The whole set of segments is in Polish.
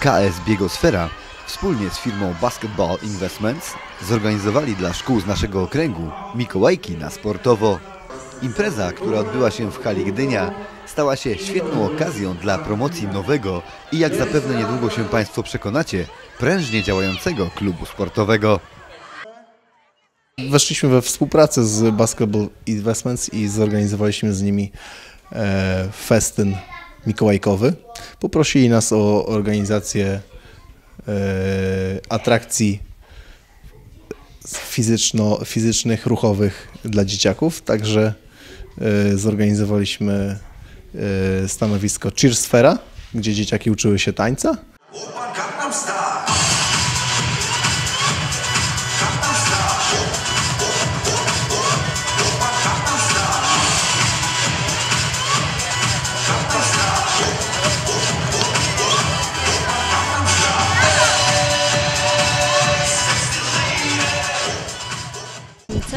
KS Biegosfera wspólnie z firmą Basketball Investments zorganizowali dla szkół z naszego okręgu Mikołajki na sportowo. Impreza, która odbyła się w hali Gdynia, stała się świetną okazją dla promocji nowego i jak zapewne niedługo się Państwo przekonacie, prężnie działającego klubu sportowego. Weszliśmy we współpracę z Basketball Investments i zorganizowaliśmy z nimi e, festyn mikołajkowy. Poprosili nas o organizację e, atrakcji fizyczno, fizycznych, ruchowych dla dzieciaków, także e, zorganizowaliśmy e, stanowisko Cheersfera, gdzie dzieciaki uczyły się tańca.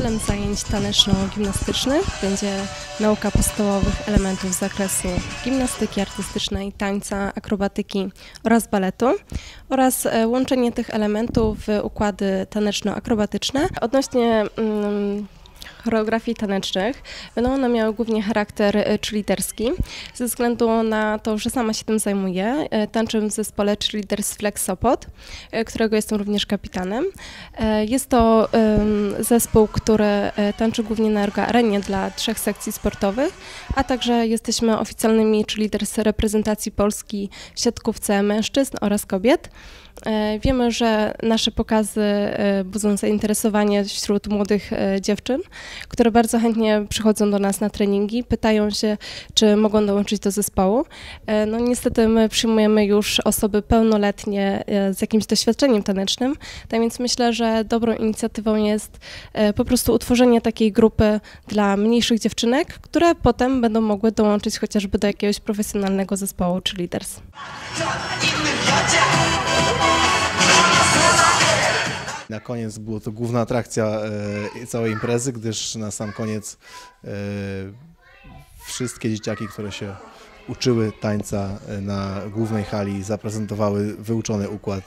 Celem zajęć taneczno-gimnastycznych będzie nauka podstawowych elementów z zakresu gimnastyki artystycznej, tańca, akrobatyki oraz baletu oraz e, łączenie tych elementów w układy taneczno-akrobatyczne. Odnośnie mm, choreografii tanecznych będą one miały głównie charakter e, cheerleaderski ze względu na to, że sama się tym zajmuję. E, Tańczę w zespole Cheerleaders Flex Sopot, e, którego jestem również kapitanem. Jest to zespół, który tańczy głównie na Arenie dla trzech sekcji sportowych, a także jesteśmy oficjalnymi cheerleaders reprezentacji Polski w siatkówce mężczyzn oraz kobiet. Wiemy, że nasze pokazy budzą zainteresowanie wśród młodych dziewczyn, które bardzo chętnie przychodzą do nas na treningi, pytają się, czy mogą dołączyć do zespołu. E, No niestety my przyjmujemy już osoby pełnoletnie e, z jakimś doświadczeniem tanecznym, tak więc myślę, że dobrą inicjatywą jest e, po prostu utworzenie takiej grupy dla mniejszych dziewczynek, które potem będą mogły dołączyć chociażby do jakiegoś profesjonalnego zespołu czy leaders. Na koniec było to główna atrakcja e, całej imprezy, gdyż na sam koniec e, wszystkie dzieciaki, które się uczyły tańca e, na głównej hali, zaprezentowały wyuczony układ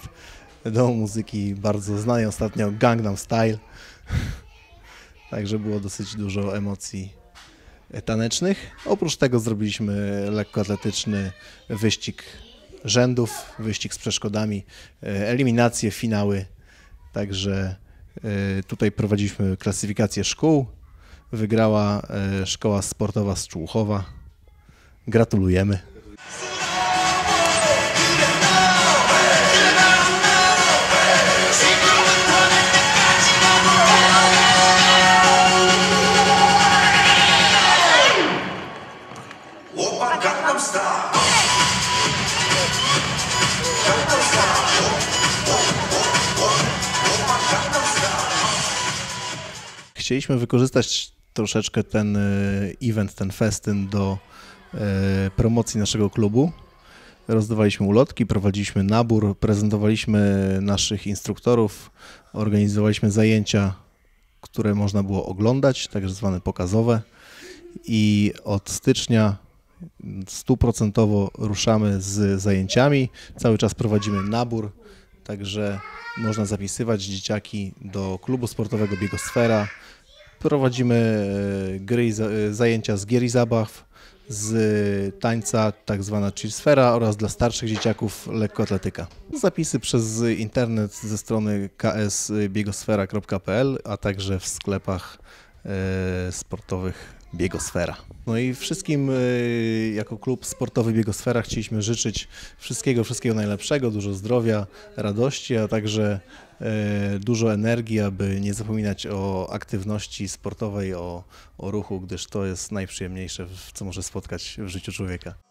do muzyki bardzo znanej ostatnio Gangnam Style. Także było dosyć dużo emocji tanecznych. Oprócz tego zrobiliśmy lekkoatletyczny wyścig rzędów, wyścig z przeszkodami, eliminacje, finały. Także e, tutaj prowadziliśmy klasyfikację szkół. Wygrała e, szkoła sportowa z. Gratulujemy. Chcieliśmy wykorzystać troszeczkę ten e, event, ten festyn do e, promocji naszego klubu. Rozdawaliśmy ulotki, prowadziliśmy nabór, prezentowaliśmy naszych instruktorów, organizowaliśmy zajęcia, które można było oglądać, tak zwane pokazowe. I od stycznia stuprocentowo ruszamy z zajęciami. Cały czas prowadzimy nabór, także można zapisywać dzieciaki do klubu sportowego Biegosfera. Prowadzimy e, gry, e, zajęcia z gier i zabaw, z tańca tak zwana chillsfera oraz dla starszych dzieciaków lekkoatletyka. Zapisy przez internet ze strony ksbiegosfera.pl, a także w sklepach e, sportowych Biegosfera. No i wszystkim e, jako klub sportowy Biegosfera chcieliśmy życzyć wszystkiego, wszystkiego najlepszego, dużo zdrowia, radości, a także e, dużo energii, aby nie zapominać o aktywności sportowej, o, o ruchu, gdyż to jest najprzyjemniejsze, co może spotkać w życiu człowieka.